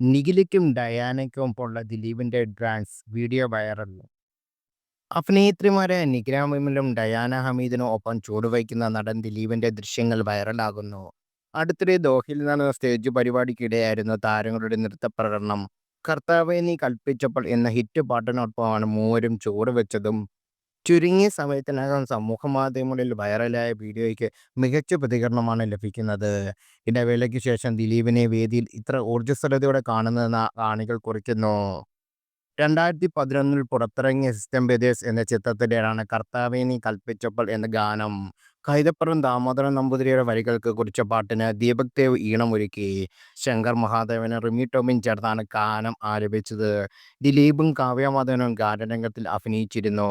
നിഖിലയ്ക്കും ഡയാനയ്ക്കും ഒപ്പമുള്ള ദിലീപിന്റെ ഡാൻസ് വീഡിയോ വൈറലിൽ അഭിനേത്രിമാരെ നിഖില മിമിലും ഡയാന ഹമീദിനും ഒപ്പം ചുവടുവയ്ക്കുന്ന നടൻ ദിലീപിന്റെ ദൃശ്യങ്ങൾ വൈറലാകുന്നു. അടുത്തിടെ ദോഹയിൽ നടന്ന സ്റ്റേജ് പരിപാടിക്കിടെയായിരുന്നു താരങ്ങളുടെ നൃത്ത പ്രകടനം കർത്താവെ നീ കൽപ്പിച്ചപ്പോൾ എന്ന ഹിറ്റ് പാട്ടിനൊപ്പമാണ് മൂവരും ചുവടുവെച്ചതും ചുരുങ്ങിയ സമയത്തിനകം സമൂഹ മാധ്യമങ്ങളിൽ വൈറലായ വീഡിയോയ്ക്ക് മികച്ച പ്രതികരണമാണ് ലഭിക്കുന്നത്. ഇടവേളയ്ക്ക് ശേഷം ദിലീപിനെ വേദിയിൽ ഇത്ര ഊർജസ്വലതയോടെ കാണുന്നതെന്ന് കാണികൾ കുറിക്കുന്നു. രണ്ടായിരത്തി പതിനൊന്നിൽ പുറത്തിറങ്ങിയ സിസ്റ്റം ബ്രദേഴ്സ് എന്ന ചിത്രത്തിന്റെയാണ് കർത്താവിനി കൽപ്പിച്ചപ്പോൾ എന്ന ഗാനം. കൈതപ്പുറം ദാമോദരൻ നമ്പൂതിരിയുടെ വരികൾക്ക് കുറിച്ച പാട്ടിന് ദീപക് ദേവ് ഈണമൊരുക്കി. ശങ്കർ മഹാദേവന് റിമി ടോമിൻ ചേർത്താണ് ഗാനം ആലപിച്ചത്. ദിലീപും കാവ്യമാധവനും ഗാനരംഗത്തിൽ അഭിനയിച്ചിരുന്നു.